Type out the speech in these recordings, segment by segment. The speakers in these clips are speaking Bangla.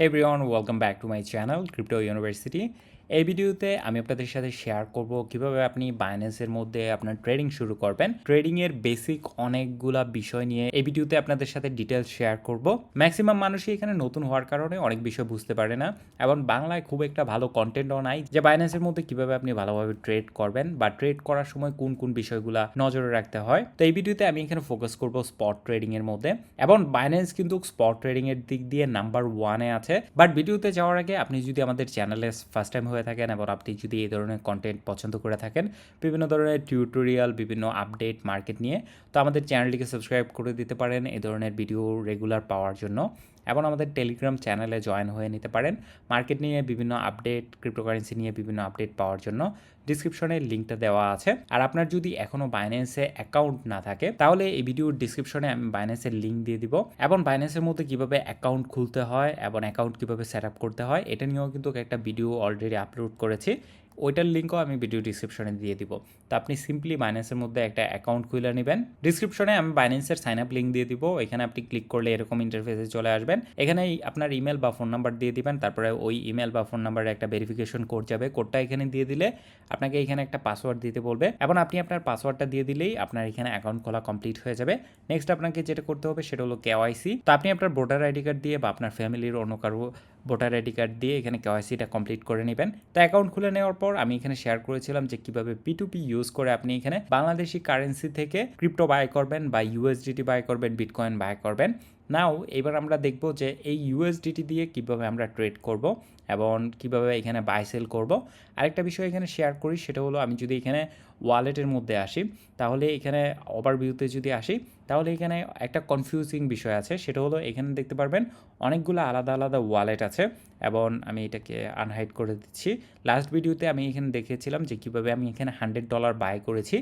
Hey everyone, welcome back to my channel Crypto University. এই ভিডিওতে আমি আপনাদের সাথে শেয়ার করব কীভাবে আপনি বাইন্যান্সের মধ্যে আপনার ট্রেডিং শুরু করবেন। ট্রেডিং এর বেসিক অনেকগুলা বিষয় নিয়ে এই ভিডিওতে আপনাদের সাথে ডিটেলস শেয়ার করব। ম্যাক্সিমাম মানুষই এখানে নতুন হওয়ার কারণে অনেক বিষয় বুঝতে পারে না এবং বাংলায় খুব একটা ভালো কন্টেন্টও নাই যে বাইন্যান্সের মধ্যে কীভাবে আপনি ভালোভাবে ট্রেড করবেন বা ট্রেড করার সময় কোন কোন বিষয়গুলা নজরে রাখতে হয়। তো এই ভিডিওতে আমি এখানে ফোকাস করব স্পট ট্রেডিং এর মধ্যে এবং বাইন্যান্স কিন্তু স্পট ট্রেডিং এর দিক দিয়ে নাম্বার ওয়ানে আছে। বাট ভিডিওতে যাওয়ার আগে আপনি যদি আমাদের চ্যানেলে ফার্স্ট টাইম হয়ে থাকেন এবং আপনি যদি এই ধরনের কন্টেন্ট পছন্দ করে থাকেন, বিভিন্ন ধরনের টিউটোরিয়াল বিভিন্ন আপডেট মার্কেট নিয়ে, তো আমাদের চ্যানেলটিকে সাবস্ক্রাইব করে দিতে পারেন। এই ধরনের ভিডিও রেগুলার পাওয়ার জন্য। এবং আমাদের টেলিগ্রাম চ্যানেলে জয়েন হয়ে নিতে পারেন। মার্কেট নিয়ে বিভিন্ন আপডেট ক্রিপ্টোকারেন্সি নিয়ে বিভিন্ন আপডেট পাওয়ার জন্য ডিসক্রিপশনে লিঙ্কটা দেওয়া আছে। আর আপনার যদি এখনও বাইন্যান্সে অ্যাকাউন্ট না থাকে, তাহলে এই ভিডিওর ডিসক্রিপশনে আমি বাইন্যান্সের লিঙ্ক দিয়ে দিব। এবং বাইন্যান্সের মধ্যে কীভাবে অ্যাকাউন্ট খুলতে হয় এবং অ্যাকাউন্ট কীভাবে সেট আপ করতে হয়, এটা নিয়েও কিন্তু একটা ভিডিও অলরেডি আপলোড করেছি। ওইটার লিঙ্কও আমি ভিডিও ডিসক্রিপশনে দিয়ে দিব। তো আপনি সিম্পলি বাইন্যান্সের মধ্যে একটা অ্যাকাউন্ট খুলে নেবেন। ডিসক্রিপশনে আমি বাইন্যান্সের সাইন আপ লিঙ্ক দিয়ে দিব। এখানে আপনি ক্লিক করলে এরকম ইন্টারফেসে চলে আসবেন। এখানে আপনার ইমেল বা ফোন নাম্বার দিয়ে দিবেন। তারপরে ওই ইমেল বা ফোন নাম্বারে একটা ভেরিফিকেশন কোড যাবে। কোডটা এখানে দিয়ে দিলে আপনাকে এখানে একটা পাসওয়ার্ড দিতে বলবে। এবং আপনি আপনার পাসওয়ার্ডটা দিয়ে দিলেই আপনার এখানে অ্যাকাউন্ট খোলা কমপ্লিট হয়ে যাবে। নেক্সট আপনাকে যেটা করতে হবে সেটা হলো কেওয়াইসি তো আপনি আপনার ভোটার আইডি কার্ড দিয়ে বা আপনার ফ্যামিলির অন্য কারও ভোটার আইডি কার্ড দিয়ে এখানে কেওয়াইসিটা কমপ্লিট করে নেবেন। তো অ্যাকাউন্ট খুলে নেওয়ার পর আমি এখানে শেয়ার করেছিলাম যে কীভাবে পিটুপি ইউজ করে আপনি এখানে বাংলাদেশি কারেন্সি থেকে ক্রিপ্টো বাই করবেন বা ইউএসডিটি বাই করবেন, বিটকয়েন বাই করবেন। নাও, এবার আমরা দেখব যে এই ইউএসডিটি দিয়ে কীভাবে আমরা ট্রেড করব। এবং কীভাবে এখানে বাই সেল করব। আরেকটা বিষয় এখানে শেয়ার করি, সেটা হলো আমি যদি এখানে ওয়ালেটের মধ্যে আসি, তাহলে এখানে ওভারভিউতে যদি আসি, তাহলে এখানে একটা কনফিউজিং বিষয় আছে, সেটা হলো এখানে দেখতে পারবেন অনেকগুলো আলাদা আলাদা ওয়ালেট আছে এবং আমি এটাকে আনহাইড করে দিচ্ছি। লাস্ট ভিডিওতে আমি এখানে দেখেছিলাম যে কীভাবে আমি এখানে হান্ড্রেড ডলার বাই করেছি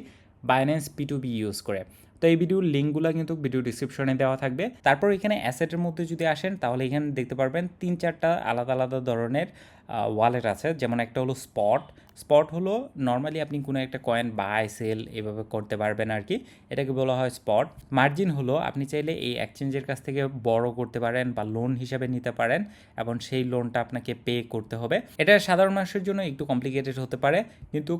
Binance P to B use করে। তো এই ভিডিওর লিঙ্কগুলো কিন্তু ভিডিও ডিসক্রিপশনে দেওয়া থাকবে। তারপর এখানে অ্যাসেটের মধ্যে যদি আসেন, তাহলে এখানে দেখতে পারবেন তিন চারটা আলাদা আলাদা ধরনের ওয়ালেট আছে। যেমন একটা হলো স্পট স্পট হলো নর্মালি আপনি কোনো একটা কয়েন বাই সেল এভাবে করতে পারবেন আর কি। এটাকে বলা হয় স্পট মার্জিন হলো আপনি চাইলে এই এক্সচেঞ্জের কাছ থেকে বড় করতে পারেন বা লোন হিসাবে নিতে পারেন, এবং সেই লোনটা আপনাকে পে করতে হবে। এটা সাধারণ মানুষের জন্য একটু কমপ্লিকেটেড হতে পারে, কিন্তু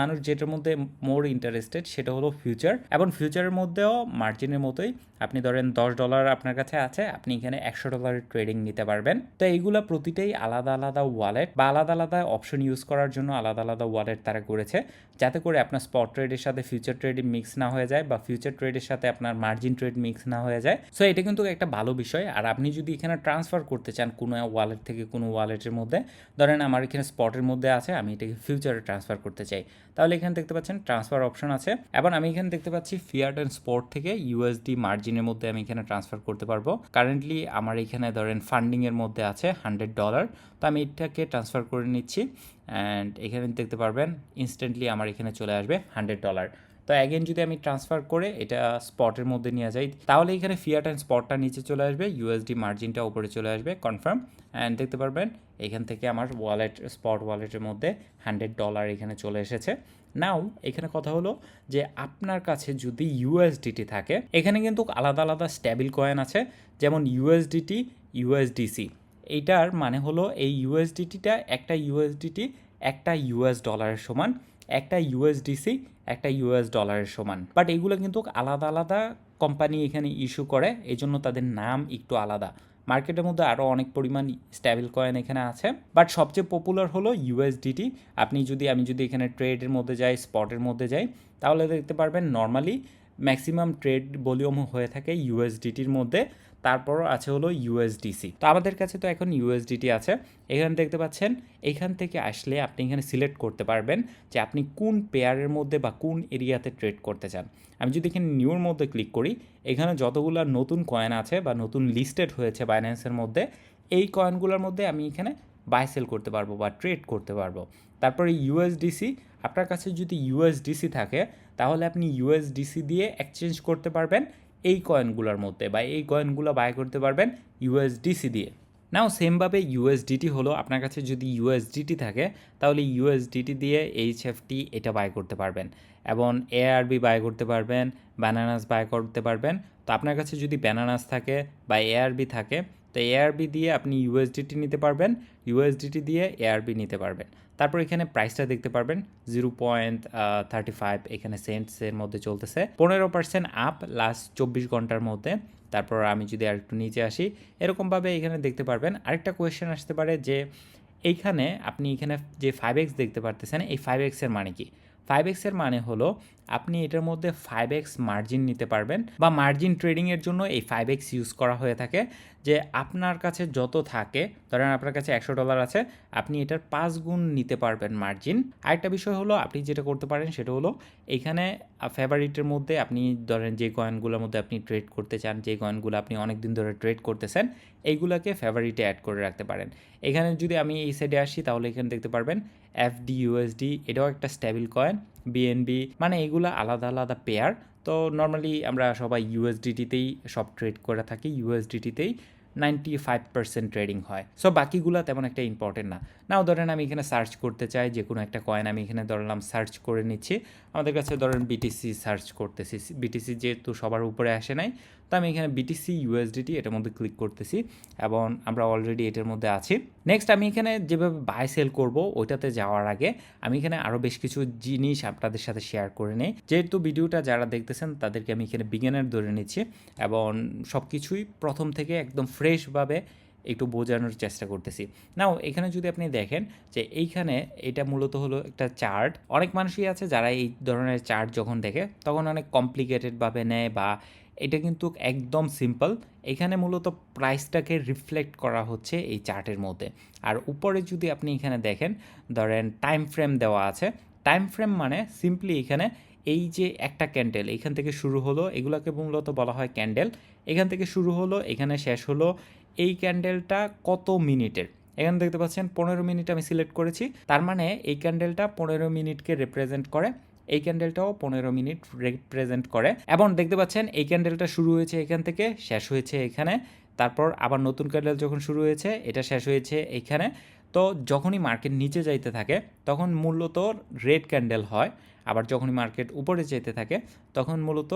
মানুষ যেটার মধ্যে মোর ইন্টারেস্টেড সেটা হলো ফিউচার এবং ফিউচারের মধ্যেও মার্জিনের মতোই। আপনি ধরেন দশ ডলার আপনার কাছে আছে, আপনি এখানে একশো ডলারের ট্রেডিং নিতে পারবেন। তো এইগুলো প্রতিটাই আলাদা আলাদা ওয়ালেট বা আলাদা আলাদা অপশন ইউজ করার জন্য আলাদা আলাদা ওয়ালেট তারা করেছে। যাতে করে আপনার স্পট ট্রেডের সাথে ফিউচার ট্রেড মিক্স না হয়ে যায় বা ফিউচার ট্রেডের সাথে আপনার মার্জিন ট্রেড মিক্স না হয়ে যায়। সো এটা কিন্তু একটা ভালো বিষয়। আর আপনি যদি এখানে ট্রান্সফার করতে চান কোনো ওয়ালেট থেকে কোনো ওয়ালেটের মধ্যে, ধরেন আমার এখানে স্পটের মধ্যে আছে, আমি এটাকে ফিউচারে ট্রান্সফার করতে চাই। তাহলে এখানে দেখতে পাচ্ছেন ট্রান্সফার অপশন আছে। এবং আমি এখানে দেখতে পাচ্ছি ফিয়ার্ড অ্যান্ড স্পট থেকে ইউএসডি মার্জিনের মধ্যে আমি এখানে ট্রান্সফার করতে পারব। কারেন্টলি আমার এখানে ধরেন ফান্ডিংয়ের মধ্যে আছে হান্ড্রেড ডলার তো আমি এটাকে ট্রান্সফার করে নিচ্ছি অ্যান্ড এখানে দেখতে পারবেন ইনস্ট্যান্টলি আমার এখানে চলে আসবে হান্ড্রেড ডলার তো অ্যাগেন যদি আমি ট্রান্সফার করে এটা স্পটের মধ্যে নিয়ে যাই, তাহলে এখানে ফিয়াট অ্যান্ড স্পটটা নিচে চলে আসবে ইউএসডি মার্জিনটা উপরে চলে আসবে কনফার্ম অ্যান্ড দেখতে পারবেন এখান থেকে আমার ওয়ালেট স্পট ওয়ালেটের মধ্যে হান্ড্রেড ডলার এখানে চলে এসেছে। নাও এখানে কথা হলো যে আপনার কাছে যদি ইউএসডিটি থাকে, এখানে কিন্তু আলাদা আলাদা স্ট্যাবিল কয়েন আছে, যেমন ইউএসডিটি ইউএসডিসি এইটার মানে হলো এই ইউএসডিটিটা একটা ইউএসডিটি একটা ইউএস ডলারের সমান, একটা ইউএসডিসি একটা ইউএস ডলারের সমান। বাট এগুলো কিন্তু আলাদা আলাদা কোম্পানি এখানে ইস্যু করে এই জন্য তাদের নাম একটু আলাদা। মার্কেটের মধ্যে আরও অনেক পরিমাণ স্ট্যাবিল কয়েন এখানে আছে। বাট সবচেয়ে পপুলার হলো ইউএসডিটি আপনি যদি, আমি যদি এখানে ট্রেডের মধ্যে যাই স্পটের মধ্যে যাই, তাহলে দেখতে পারবেন নর্মালি ম্যাক্সিমাম ট্রেড ভলিউম হয়ে থাকে ইউএসডিটির মধ্যে তারপর আছে হলো ইউএসডিসি। তো আমাদের কাছে তো এখন ইউএসডিটি আছে। এখানে দেখতে পাচ্ছেন, এখান থেকে আসলে আপনি এখানে সিলেক্ট করতে পারবেন যে আপনি কোন পেয়ারের মধ্যে বা কোন এরিয়াতে ট্রেড করতে চান। আমি যদি এখানে নিউর মধ্যে ক্লিক করি, এখানে যতগুলো নতুন কয়েন আছে বা নতুন লিস্টেড হয়েছে বাইন্যান্সের মধ্যে, এই কয়েনগুলোর মধ্যে আমি এখানে বাই সেল করতে পারব বা ট্রেড করতে পারব। তারপরে ইউএসডিসি, আপনার কাছে যদি ইউএসডিসি থাকে তাহলে আপনি ইউএসডিসি দিয়ে এক্সচেঞ্জ করতে পারবেন এই কয়েনগুলোর মধ্যে বা এই কয়েনগুলো বাই করতে পারবেন ইউএসডিসি দিয়ে। নাও সেমভাবে ইউএসডিটি হলো, আপনার কাছে যদি ইউএসডিটি থাকে, তাহলে ইউএসডিটি দিয়ে এইচএফটি এটা বাই করতে পারবেন। এবং এআরবি বাই করতে পারবেন ব্যানানাস বাই করতে পারবেন। তো আপনার কাছে যদি ব্যানানাস থাকে বা এআরবি থাকে তো এআরবি দিয়ে আপনি ইউএসডিটি নিতে পারবেন ইউএসডিটি দিয়ে এআরবি নিতে পারবেন। তারপর এখানে প্রাইসটা দেখতে পারবেন জিরো পয়েন্ট থার্টি ফাইভ এখানে সেন্টসের মধ্যে চলতেছে। পনেরো পার্সেন্ট আপ লাস্ট চব্বিশ ঘণ্টার মধ্যে। তারপর আমি যদি আর একটু নিচে আসি, এরকমভাবে এখানে দেখতে পারবেন। আরেকটা কোয়েশ্চেন আসতে পারে যে, এইখানে আপনি এখানে যে ফাইভ এক্স দেখতে পারতেছেন, এই ফাইভ এক্সের মানে কি? ফাইভ এক্সের মানে হলো আপনি এটার মধ্যে ফাইভ এক্স মার্জিন নিতে পারবেন বা মার্জিন ট্রেডিংয়ের জন্য এই ফাইভ এক্স ইউজ করা হয়ে থাকে যে আপনার কাছে যত থাকে, ধরেন আপনার কাছে একশো ডলার আছে, আপনি এটার পাঁচ গুণ নিতে পারবেন মার্জিন আরেকটা বিষয় হলো, আপনি যেটা করতে পারেন সেটা হলো এখানে ফেভারিটের মধ্যে আপনি ধরেন যে কয়েনগুলোর মধ্যে আপনি ট্রেড করতে চান, যে কয়েনগুলো আপনি অনেক দিন ধরে ট্রেড করতেছেন, এইগুলোকে ফেভারিটে অ্যাড করে রাখতে পারেন। এখানে যদি আমি এই সাইডে আসি, তাহলে এখানে দেখতে পারবেন এফডি ইউএসডি এটাও একটা স্টেবিল কয়েন বিএনবি মানে এগুলো আলাদা আলাদা পেয়ার তো নর্মালি আমরা সবাই ইউএসডিটিতেই সব ট্রেড করে থাকি ইউএসডিটিতেই নাইনটি ফাইভ পার্সেন্ট ট্রেডিং হয়। সো বাকিগুলো তেমন একটা ইম্পর্টেন্ট না। নাও ধরেন আমি এখানে সার্চ করতে চাই, যে কোনো একটা কয়েন আমি এখানে ধরলাম সার্চ করে নিচ্ছি। আমাদের কাছে ধরেন বিটিসি সার্চ করতেছি। বিটিসি যেহেতু সবার উপরে আসে নাই তো আমি এখানে বিটিসি ইউএসডিটি এটার মধ্যে ক্লিক করতেছি এবং আমরা অলরেডি এটার মধ্যে আছি। নেক্সট আমি এখানে যেভাবে বাই সেল করব, ওইটাতে যাওয়ার আগে আমি এখানে আরও বেশ কিছু জিনিস আপনাদের সাথে শেয়ার করে নিই। যেহেতু ভিডিওটা যারা দেখতেছেন, তাদেরকে আমি এখানে বিজ্ঞানের ধরে নিচ্ছি এবং সব কিছুই প্রথম থেকে একদম ফ্রেশভাবে একটু বোঝানোর চেষ্টা করতেছি। নাও এখানে যদি আপনি দেখেন যে এইখানে এটা মূলত হলো একটা চার্ট অনেক মানুষই আছে যারা এই ধরনের চার্ট যখন দেখে, তখন অনেক কমপ্লিকেটেডভাবে নেয় বা এটা কিন্তু একদম সিম্পল। এখানে মূলত প্রাইসটাকে রিফ্লেক্ট করা হচ্ছে এই চার্টের মধ্যে। আর উপরে যদি আপনি এখানে দেখেন, ধরেন টাইম ফ্রেম দেওয়া আছে। টাইম ফ্রেম মানে সিম্পলি এখানে এই যে একটা ক্যান্ডেল এখান থেকে শুরু হলো, এগুলোকে মূলত বলা হয় ক্যান্ডেল এখান থেকে শুরু হলো, এখানে শেষ হলো। এই ক্যান্ডেলটা কত মিনিটের? এখানে দেখতে পাচ্ছেন, পনেরো মিনিট আমি সিলেক্ট করেছি। তার মানে এই ক্যান্ডেলটা পনেরো মিনিটকে রিপ্রেজেন্ট করে। এই ক্যান্ডেলটাও পনেরো মিনিট রিপ্রেজেন্ট করে। এবং দেখতে পাচ্ছেন, এই ক্যান্ডেলটা শুরু হয়েছে এখান থেকে, শেষ হয়েছে এখানে। তারপর আবার নতুন ক্যান্ডেল যখন শুরু হয়েছে, এটা শেষ হয়েছে এইখানে তো যখনই মার্কেট নিচে যাইতে থাকে, তখন মূলত রেড ক্যান্ডেল হয়। আবার যখনই মার্কেট উপরে যেতে থাকে, তখন মূলত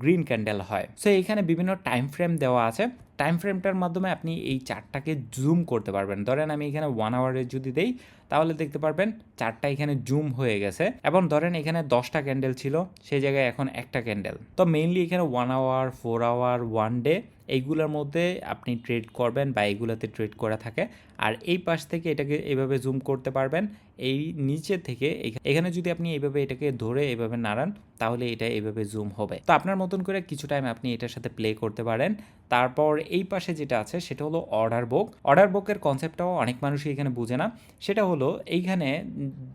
গ্রিন ক্যান্ডেল হয়। সো এখানে বিভিন্ন টাইম ফ্রেম দেওয়া আছে। টাইম ফ্রেমটার মাধ্যমে আপনি এই চারটাকে জুম করতে পারবেন। ধরেন আমি এখানে ওয়ান আওয়ারে যদি দেই, তাহলে দেখতে পারবেন চারটা এখানে জুম হয়ে গেছে। এবং ধরেন এখানে দশটা ক্যান্ডেল ছিল, সেই জায়গায় এখন একটা ক্যান্ডেল তো মেইনলি এখানে one hour four hour one day এইগুলোর মধ্যে আপনি ট্রেড করবেন বা এইগুলোতে ট্রেড করা থাকে। আর এই পাশ থেকে এটাকে এভাবে জুম করতে পারবেন। এই নিচে থেকে এখানে যদি আপনি এইভাবে এটাকে ধরে এভাবে নাড়ান, তাহলে এটা এইভাবে জুম হবে। তো আপনার মতন করে কিছু টাইম আপনি এটার সাথে প্লে করতে পারেন। তারপর এই পাশে যেটা আছে, সেটা হলো অর্ডার বুক অর্ডার বুকের কনসেপ্টটাও অনেক মানুষই এখানে বুঝে না। সেটা হলো এইখানে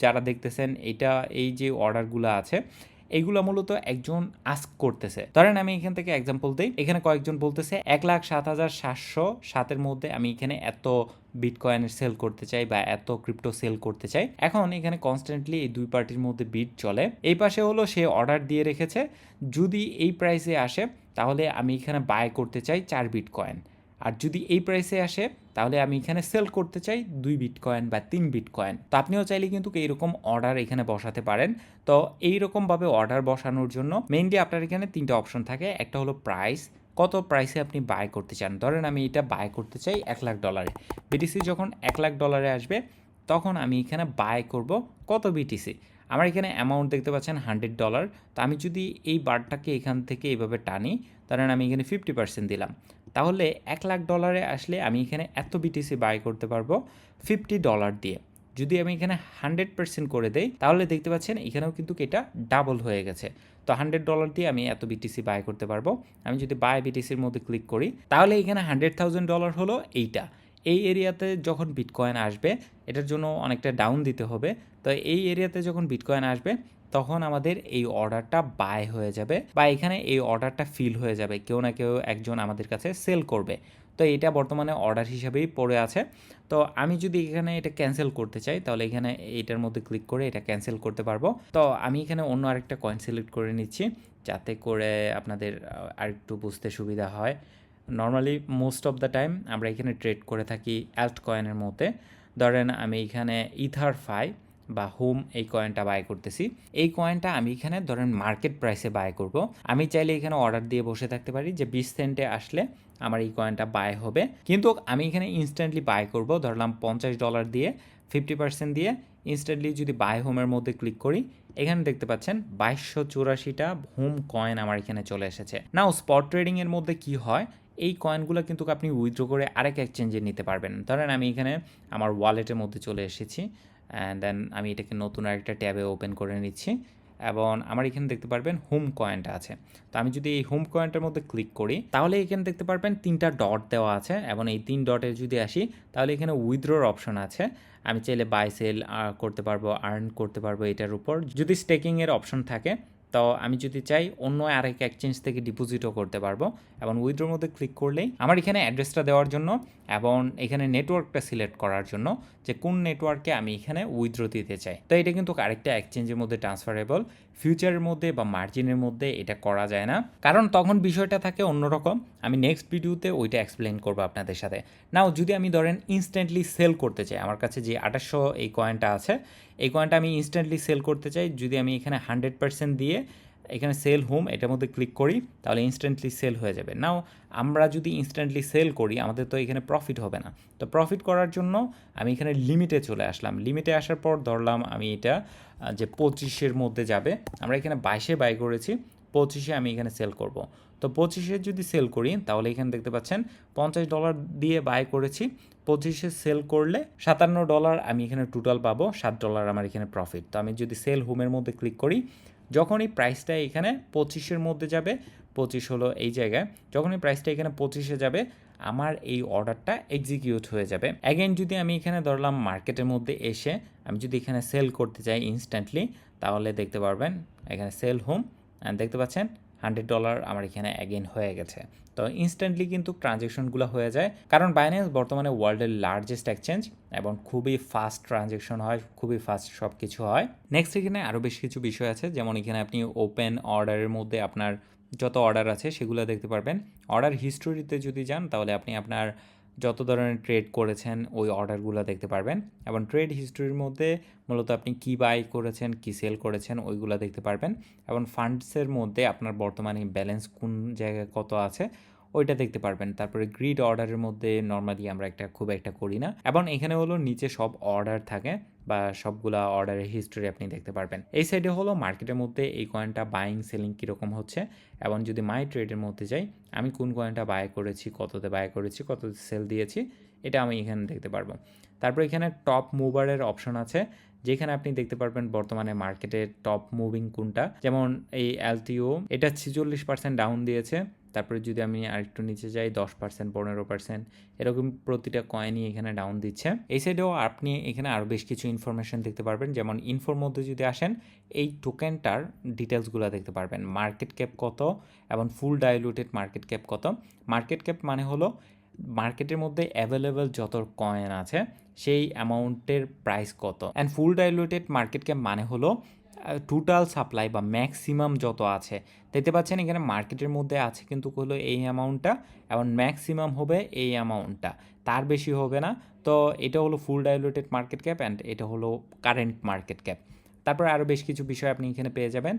যারা দেখতেছেন, এটা, এই যে অর্ডারগুলো আছে এইগুলো মূলত একজন আস্ক করতেছে। ধরেন আমি এখান থেকে এক্সাম্পল দিই। এখানে কয়েকজন বলতেছে, এক লাখ সাত হাজার সাতশো সাতের মধ্যে আমি এখানে এত বিটকয়েনের সেল করতে চাই বা এত ক্রিপ্টো সেল করতে চাই। এখন এখানে কনস্ট্যান্টলি এই দুই পার্টির মধ্যে বিট চলে। এই পাশে হলো সে অর্ডার দিয়ে রেখেছে, যদি এই প্রাইসে আসে, তাহলে আমি এখানে বাই করতে চাই চার বিট কয়েন আর যদি এই প্রাইসে আসে, তাহলে আমি এখানে সেল করতে চাই দুই বিট কয়েন বা তিন বিট কয়েন তো আপনিও চাইলে কিন্তু এইরকম অর্ডার এখানে বসাতে পারেন। তো এইরকমভাবে অর্ডার বসানোর জন্য মেইনলি আপনার এখানে তিনটা অপশন থাকে। একটা হলো প্রাইস কত প্রাইসে আপনি বাই করতে চান। ধরেন আমি এটা বাই করতে চাই এক লাখ ডলারে বিটিসি যখন এক লাখ ডলারে আসবে, তখন আমি এখানে বাই করব কত বিটিসি আমার এখানে অ্যামাউন্ট দেখতে পাচ্ছেন হান্ড্রেড ডলার তো আমি যদি এই বারটাকে এখান থেকে এইভাবে টানি, ধরেন আমি এখানে ফিফটি পার্সেন্ট দিলাম। তাহলে এক লাখ ডলারে আসলে আমি এখানে এত বিটিসি বাই করতে পারব ফিফটি ডলার দিয়ে। যদি আমি এখানে হান্ড্রেড পার্সেন্ট করে দেই, তাহলে দেখতে পাচ্ছেন এখানেও কিন্তু এটা ডাবল হয়ে গেছে। তো হান্ড্রেড ডলার দিয়ে আমি এত বিটিসি বাই করতে পারব। আমি যদি বাই বিটিসির মধ্যে ক্লিক করি, তাহলে এখানে হান্ড্রেড থাউজেন্ড ডলার হলো এইটা। এই এরিয়াতে যখন বিটকয়েন আসবে, এটার জন্য অনেকটা ডাউন দিতে হবে। তো এই এরিয়াতে যখন বিটকয়েন আসবে তখন আমাদের এই অর্ডারটা বাই হয়ে যাবে বা এখানে এই অর্ডারটা ফিল হয়ে যাবে। কেউ না কেউ একজন আমাদের কাছে সেল করবে। তো এটা বর্তমানে অর্ডার হিসাবেই পড়ে আছে। তো আমি যদি এখানে এটা ক্যান্সেল করতে চাই, তাহলে এখানে এইটার মধ্যে ক্লিক করে এটা ক্যান্সেল করতে পারব। তো আমি এখানে অন্য আরেকটা কয়েন সিলেক্ট করে নিচ্ছি, যাতে করে আপনাদের আরেকটু বুঝতে সুবিধা হয়। Normally most of the time আমরা এখানে ট্রেড করে থাকি অ্যাল্ট কয়েনের মধ্যে। ধরেন আমি এখানে ইথার ফাই বা হোম এই কয়েনটা বাই করতেছি। এই কয়েনটা আমি এখানে ধরেন মার্কেট প্রাইসে বাই করব। আমি চাইলে এখানে অর্ডার দিয়ে বসে থাকতে পারি যে বিশ সেন্টে আসলে আমার এই কয়েনটা বাই হবে। কিন্তু আমি এখানে ইনস্ট্যান্টলি বাই করব, ধরলাম পঞ্চাশ ডলার দিয়ে ফিফটি পার্সেন্ট দিয়ে ইনস্ট্যান্টলি যদি বাই হোমের মধ্যে ক্লিক করি, এখানে দেখতে পাচ্ছেন বাইশশো চুরাশিটা হোম কয়েন আমার এখানে চলে এসেছে। নাও স্পট ট্রেডিংয়ের মধ্যে কি হয়? এই কয়েনগুলো কিন্তু আপনি উইথড্র করে আরেক এক্সচেঞ্জে নিতে পারবেন। ধরেন আমি এখানে আমার ওয়ালেটের মধ্যে চলে এসেছি। অ্যান্ড দেন আমি এটাকে নতুন আরেকটা ট্যাবে ওপেন করে নিচ্ছি। এবং আমার এখানে দেখতে পারবেন হোম কয়েনটা আছে। তো আমি যদি এই হোম কয়েনটার মধ্যে ক্লিক করি, তাহলে এখানে দেখতে পারবেন তিনটা ডট দেওয়া আছে। এবং এই তিন ডটে যদি আসি, তাহলে এখানে উইথড্রোর অপশন আছে। আমি চাইলে বাই সেল করতে পারব আর্ন করতে পারব এটার উপর। যদি স্টেকিংয়ের অপশন থাকে তো আমি যদি চাই অন্য আরেক এক্সচেঞ্জ থেকে ডিপোজিটও করতে পারব এবং উইথড্রোর মধ্যে ক্লিক করলেই আমার এখানে অ্যাড্রেসটা দেওয়ার জন্য এবং এখানে নেটওয়ার্কটা সিলেক্ট করার জন্য যে কোন নেটওয়ার্কে আমি এখানে উইথড্রো দিতে চাই। তো এটা কিন্তু আরেকটা এক্সচেঞ্জের মধ্যে ট্রান্সফারেবল ফিউচারের মধ্যে বা মার্জিনের মধ্যে এটা করা যায় না। কারণ তখন বিষয়টা থাকে অন্যরকম। আমি নেক্সট ভিডিওতে ওইটা এক্সপ্লেন করব আপনাদের সাথে। নাও যদি আমি ধরেন ইনস্ট্যান্টলি সেল করতে চাই, আমার কাছে যে আঠাশশো এই কয়েনটা আছে, এই কয়েনটা আমি ইনস্ট্যান্টলি সেল করতে চাই, যদি আমি এখানে হান্ড্রেড পার্সেন্ট দিয়ে এখানে সেল হোম এটার মধ্যে ক্লিক করি, তাহলে ইনস্ট্যান্টলি সেল হয়ে যাবে। নাও আমরা যদি ইনস্ট্যান্টলি সেল করি, আমাদের তো এখানে প্রফিট হবে না। তো প্রফিট করার জন্য আমি এখানে লিমিটে চলে আসলাম। লিমিটে আসার পর ধরলাম আমি এটা যে পঁচিশের মধ্যে যাবে। আমরা এখানে বাইশে বাই করেছি, পঁচিশে আমি এখানে সেল করব। তো পঁচিশে যদি সেল করি, তাহলে এখানে দেখতে পাচ্ছেন পঞ্চাশ ডলার দিয়ে বাই করেছি। পঁচিশে সেল করলে সাতান্ন ডলার আমি এখানে টোটাল পাবো, সাত ডলার আমার এখানে প্রফিট তো আমি যদি সেল হোমের মধ্যে ক্লিক করি যখনই প্রাইসটা এখানে পঁচিশের মধ্যে যাবে, পঁচিশ হলো এই জায়গায়, যখন এই প্রাইসটা এখানে পঁচিশে যাবে, আমার এই অর্ডারটা এক্সিকিউট হয়ে যাবে। অ্যাগেন যদি আমি এখানে ধরলাম মার্কেটের মধ্যে এসে আমি যদি এখানে সেল করতে চাই ইনস্ট্যান্টলি তাহলে দেখতে পারবেন এখানে সেল হোম দেখতে পাচ্ছেন হান্ড্রেড ডলার আমার এখানে অ্যাগেন হয়ে গেছে। তো ইনস্ট্যান্টলি কিন্তু ট্রানজেকশনগুলো হয়ে যায়। কারণ বাইন্যান্স বর্তমানে ওয়ার্ল্ডের লার্জেস্ট এক্সচেঞ্জ এবং খুবই ফাস্ট ট্রানজেকশন হয়, খুবই ফাস্ট সব কিছু হয়। নেক্সট এখানে আরও বেশ কিছু বিষয় আছে। যেমন এখানে আপনি ওপেন অর্ডারের মধ্যে আপনার যত অর্ডার আছে সেগুলো দেখতে পারবেন। অর্ডার হিস্টোরিতে যদি যান, তাহলে আপনি আপনার যত ধরনের ট্রেড করেছেন, ওই অর্ডারগুলো দেখতে পারবেন। এবং ট্রেড হিস্ট্রির মধ্যে মূলত আপনি কি বাই করেছেন, কি সেল করেছেন, ওইগুলো দেখতে পারবেন। এবং ফান্ডসের মধ্যে আপনার বর্তমানে ব্যালেন্স কোন জায়গায় কত আছে ওইটা দেখতে পারবেন। তারপরে গ্রিড অর্ডারের মধ্যে নর্মালি আমরা একটা খুব একটা করি না। এবং এখানে হলো নিচে সব অর্ডার থাকে বা সবগুলা অর্ডারের হিস্টোরি আপনি দেখতে পারবেন। এই সাইডে হলো মার্কেটের মধ্যে এই কয়েনটা বাইং সেলিং কীরকম হচ্ছে? এবং যদি মাই ট্রেডের মধ্যে যাই, আমি কোন কয়েনটা বাই করেছি, কততে বাই করেছি, কততে সেল দিয়েছি, এটা আমি এখানে দেখতে পারব। তারপর এখানে টপ মুভারের অপশন আছে। যেখানে আপনি দেখতে পারবেন বর্তমানে মার্কেটের টপ মুভিং কোনটা। যেমন এই এলটিও এটা ছিচল্লিশ পার্সেন্ট ডাউন দিয়েছে। তারপরে যদি আমি আরেকটু নিচে যাই, দশ পার্সেন্ট পনেরো পার্সেন্ট এরকম প্রতিটা কয়েনই এখানে ডাউন দিচ্ছে। এই সাইডেও আপনি এখানে আরও বেশ কিছু ইনফরমেশন দেখতে পারবেন। যেমন ইনফোর মধ্যে যদি আসেন, এই টোকেনটার ডিটেলসগুলো দেখতে পারবেন। মার্কেট ক্যাপ কত এবং ফুল ডাইলুটেড মার্কেট ক্যাপ কত। মার্কেট ক্যাপ মানে হলো মার্কেটের মধ্যে অ্যাভেলেবেল যত কয়েন আছে, সেই অ্যামাউন্টের প্রাইস কত? And full diluted market cap মানে হলো টোটাল সাপ্লাই বা ম্যাক্সিমাম যত আছে। দেখতে পাচ্ছেন এখানে মার্কেটের মধ্যে আছে কিন্তু হলো এই অ্যামাউন্টটা এবং ম্যাক্সিমাম হবে এই অ্যামাউন্টটা তার বেশি হবে না, তো এটা হলো full diluted market cap and এটা হলো কারেন্ট মার্কেট ক্যাপ তারপরে আরও বেশ কিছু বিষয় আপনি এখানে পেয়ে যাবেন।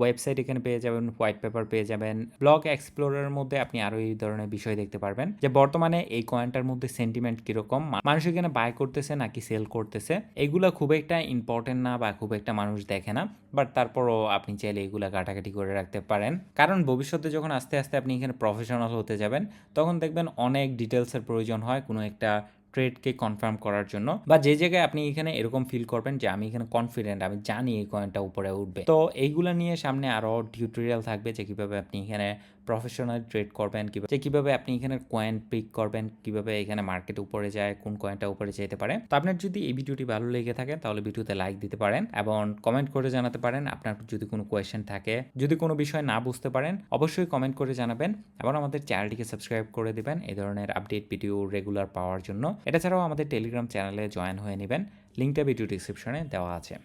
ওয়েবসাইট এখানে পেয়ে যাবেন হোয়াইট পেপার পেয়ে যাবেন। ব্লগ এক্সপ্লোরের মধ্যে আপনি আরও এই ধরনের বিষয় দেখতে পারবেন। যে বর্তমানে এই কয়েনটার মধ্যে সেন্টিমেন্ট কীরকম মানুষ এখানে বাই করতেছে নাকি সেল করতেছে, এগুলো খুব একটা ইম্পর্টেন্ট না বা খুব একটা মানুষ দেখে না। বাট তারপরও আপনি চাইলে এগুলো ঘাটাঘাটি করে রাখতে পারেন। কারণ ভবিষ্যতে যখন আস্তে আস্তে আপনি এখানে প্রফেশনাল হতে যাবেন, তখন দেখবেন অনেক ডিটেলসের প্রয়োজন হয়। কোনো একটা ট্রেডকে কনফার্ম করার জন্য বা যে জায়গায় আপনি এখানে এরকম ফিল করবেন যে আমি এখানে কনফিডেন্ট আমি জানি এই কয়েনটা উপরে উঠবে। তো এইগুলো নিয়ে সামনে আরও টিউটোরিয়াল থাকবে যে কীভাবে আপনি এখানে প্রফেশনাল ট্রেড করবেন, কীভাবে যে কীভাবে আপনি এখানে কয়েন পিক করবেন, কীভাবে এখানে মার্কেট উপরে যায়, কোন কয়েনটা উপরে যেতে পারে। তো আপনার যদি এই ভিডিওটি ভালো লেগে থাকে, তাহলে ভিডিওতে লাইক দিতে পারেন এবং কমেন্ট করে জানাতে পারেন আপনার যদি কোনো কোয়েশ্চেন থাকে। যদি কোনো বিষয় না বুঝতে পারেন, অবশ্যই কমেন্ট করে জানাবেন এবং আমাদের চ্যানেলটিকে সাবস্ক্রাইব করে দিবেন। এই ধরনের আপডেট ভিডিও রেগুলার পাওয়ার জন্য। এটা ছাড়াও আমাদের টেলিগ্রাম চ্যানেলে জয়েন হয়ে নেবেন। লিঙ্কটা ভিডিও ডিসক্রিপশনে দেওয়া আছে।